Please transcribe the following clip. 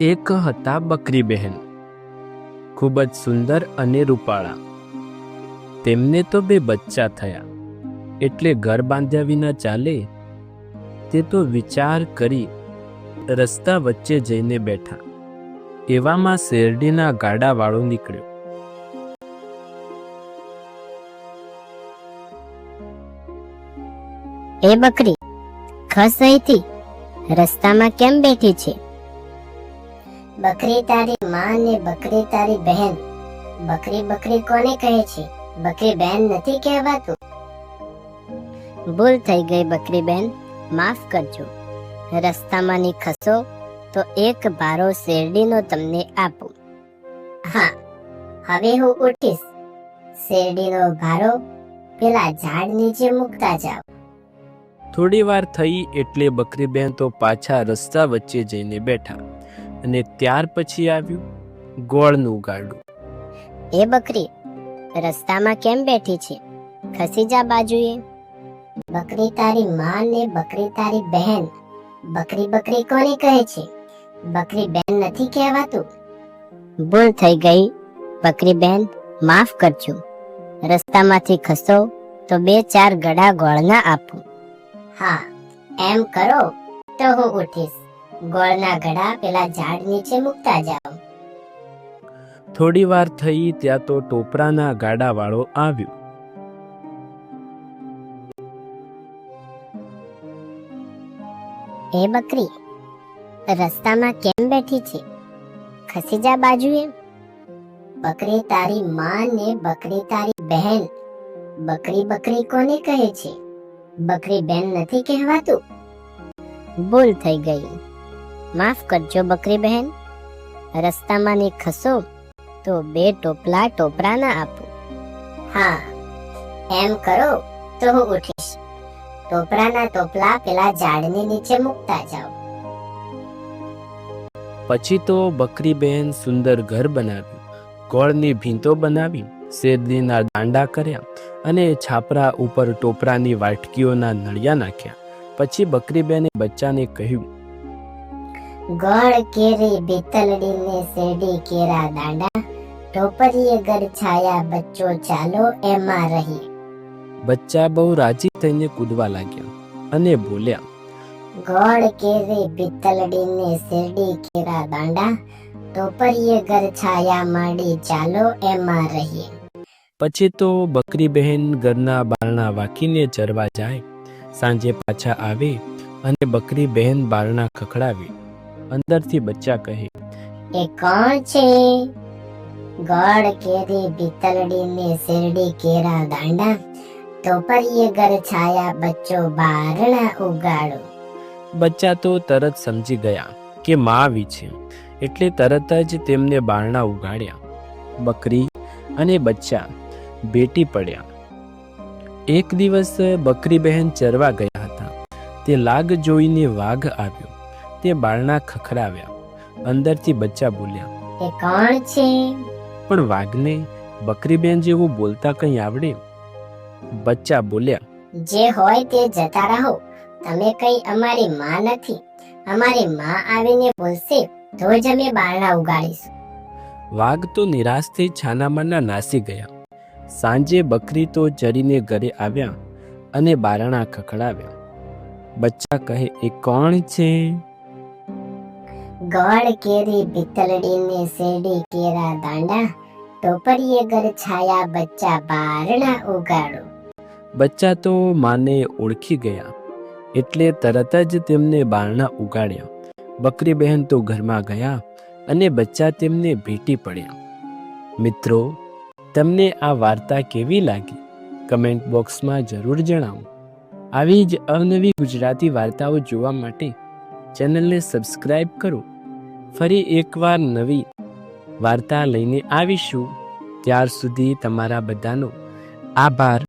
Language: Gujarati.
એક હતા બકરી બહેન ખૂબ જ સુંદર અને રૂપાળા. તેમને તો બે બચ્ચા થયા. એટલે ઘર બાંધ્યા વિના ચાલે, તે તો વિચાર કરી રસ્તા વચ્ચે જઈને બેઠા. એવામાં શેરડીના ગાડાવાળો નીકળ્યો. એ બકરી, ખસ અહીંથી. રસ્તામાં કેમ બેઠી છે? બકરી તારી માં ને બકરી તારી બહેન. બકરી બકરી કોને કહે છે? બકરી બહેન નથી કહેવાતું. ભૂલ થઈ ગઈ બકરી બહેન, માફ કરજો. રસ્તામાંની ખસો તો એક ભારો શેરડીનો તમને આપું. હા, હવે હું ઉઠીશ. શેરડીનો ભારો પેલા ઝાડ નીચે મૂકતા જાવ થોડી વાર થઈ એટલે બકરી બહેન તો પાછા રસ્તા વચ્ચે જઈને બેઠા. અને ત્યાર પછી આવ્યું ગોળનું ગાડું. એ બકરી, રસ્તામાં કેમ બેઠી છે? ખસી જા બાજુએ. બકરી તારી માં ને બકરી તારી બહેન. બકરી બકરી કોને કહે છે? બકરી બેન નથી કહેવાતું. ભૂલ થઈ ગઈ. બકરી બેન, માફ કરજો. રસ્તામાંથી ખસો તો બે ચાર ગડા ગોળના આપું. હા, એમ કરો તો હું ઉઠીશ. ગોળના ઘડા પેલા ઝાડ નીચે મૂકતા જાઓ. થોડી વાર થઈ ત્યાં તો ટોપરાના ગાડાવાળો આવ્યો. એ બકરી રસ્તામાં કેમ બેઠી છે? ખસી જા બાજુએ. બકરી તારી માં ને બકરી તારી બહેન. બકરી બકરી કોને કહે છે? બકરી બેન નથી કહેવાતું. ભૂલ થઈ ગઈ. માફ કરજો બકરી બહેન રસ્તામાં ની ખસો તો બે ટોપલા ટોપરા ના આપો. હા, એમ કરો તો હું ઉઠીશ. ટોપરાના ટોપલા પેલા ઝાડની નીચે મૂકતા જાઓ. પછી તો બકરી બહેન સુંદર ઘર બનાવ્યું. ગોળની ભીંતો બનાવી, શેરડીના દાંડા કર્યા અને છાપરા ઉપર ટોપરાની વાટકીઓના નળિયા નાખ્યા. પછી બકરી બહેને બચ્ચાને કહ્યું ગોળ કેરી બેતલડી ને કેરા દાંડા ટોપરીએ ઘર છાયા બચ્ચો ચાલો એમાં રહી બચ્ચા બહુ રાજી થઈને કૂદવા લાગ્યા અને બોલ્યા ગોળ કેરી બેતલડી ને શેરડી કેરા દાંડા ટોપરીએ ઘર છાયા માંડી ચાલો એમાં રહીએ પછી તો બકરી બહેન ઘરના બારણા વાકીને ચરવા જાય સાંજે પાછા આવે અને બકરી બહેન બારણા ખખડાવે અંદરથી બચ્ચા કહે એ કોણ છે? ગોળ કેરી બેતલડી ને શેરડી કેરા દાંડા ટોપરીએ ઘર છાયા બચ્ચો બારણા ઉગાડો. બચ્ચા તો તરત સમજી ગયા કે માં આવી છે એટલે તરત જ તેમને બારણા ઉગાડ્યા. બકરી અને બચ્ચા બેટી પડ્યા. એક દિવસ બકરી બહેન ચરવા ગયા હતા. તે લાગ જોઈને વાઘ આવ્યો. તે બાળના ખખડાવ્યા. અંદરથી બચ્ચા બોલ્યા એ કોણ છે? પણ વાઘને બકરીબેન જેવું બોલતા કંઈ આવડે? બચ્ચા બોલ્યા જે હોય તે જતા રહો. તમે કઈ અમારી માં નથી. અમારી માં આવીને બોલશે તો જ અમે બારણા ઉગાડીશું. વાઘ તો નિરાશ થઈ છાનામાના નાસી ગયા. સાંજે બકરી તો ચરીને ઘરે આવ્યા અને બારણા ખખડાવ્યા. બચ્ચા કહે એ કોણ છે? ગોળ કેરી ભીતલડીને ને શેરડી કેરા દાંડા, ટોપરીએ ઘર છાયા, બચ્ચા બારણા ઉગાડો. બચ્ચા તો માને ઓળખી ગયા, એટલે તરત જ તેમને બારણા ઉગાડ્યા. બકરી બહેન તો ઘરમાં ગયા અને બચ્ચા તેમને ભેટી પડ્યા. મિત્રો, તમને આ વાર્તા કેવી લાગી? કમેન્ટ બોક્સમાં જરૂર જણાવો. આવી જ અવનવી ગુજરાતી વાર્તાઓ જોવા માટે ચેનલને સબસ્ક્રાઈબ કરો. ફરી એકવાર નવી વાર્તા લઈને આવીશું. ત્યાર સુધી તમારા બધાનો આભાર.